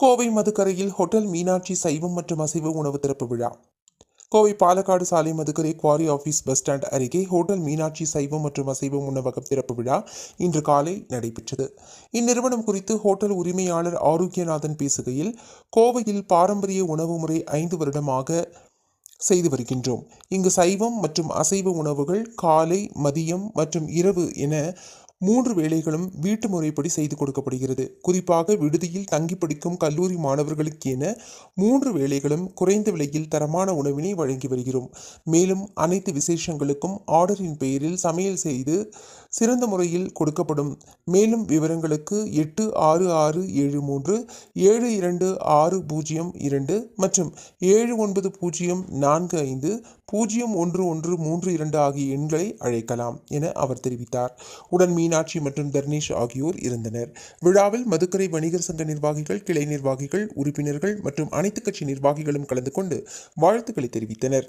Kovai மதுக்கரையில் hotel Meenakshi சைவம் மற்றும் அசைவ உணவு திறப்பு விழா. கோவை பாலக்காடு சாலை Madukkarai quarry office bus stand அருகே ஹோட்டல் மீனாட்சி சைவம் மற்றும் அசைவம் உணவகம் திறப்பு விழா இன்று காலை நடைபெற்றது. இந்நிறுவனம் குறித்து ஹோட்டல் உரிமையாளர் ஆரோக்கியநாதன் பேசுகையில் கோவையில் பாரம்பரிய உணவு முறை ஐந்து வருடமாக செய்து வருகின்றோம். இங்கு சைவம் மற்றும் அசைவ உணவுகள் காலை மதியம் மற்றும் இரவு என மூன்று வேலைகளும் வீட்டு முறைப்படி செய்து கொடுக்கப்படுகிறது. குறிப்பாக விடுதியில் தங்கி படிக்கும் கல்லூரி மாணவர்களுக்கென மூன்று வேலைகளும் குறைந்த விலையில் தரமான உணவினை வழங்கி வருகிறோம். மேலும் அனைத்து விசேஷங்களுக்கும் ஆர்டரின் பெயரில் சமையல் செய்து சிறந்த முறையில் கொடுக்கப்படும். மேலும் விவரங்களுக்கு எட்டு ஆறு ஆறு ஏழு மூன்று ஏழு இரண்டு ஆறு பூஜ்ஜியம் இரண்டு மற்றும் ஏழு ஒன்பது பூஜ்ஜியம் நான்கு ஐந்து பூஜ்ஜியம் ஒன்று ஒன்று மூன்று இரண்டு ஆகிய எண்களை அழைக்கலாம் என அவர் தெரிவித்தார். உடன் மீனாட்சி மற்றும் தர்ணேஷ் ஆகியோர் இருந்தனர். விழாவில் மதுக்கரை வணிகர் சங்க நிர்வாகிகள் கிளை நிர்வாகிகள் உறுப்பினர்கள் மற்றும் அனைத்து கட்சி நிர்வாகிகளும் கலந்து கொண்டு வாழ்த்துக்களை தெரிவித்தனர்.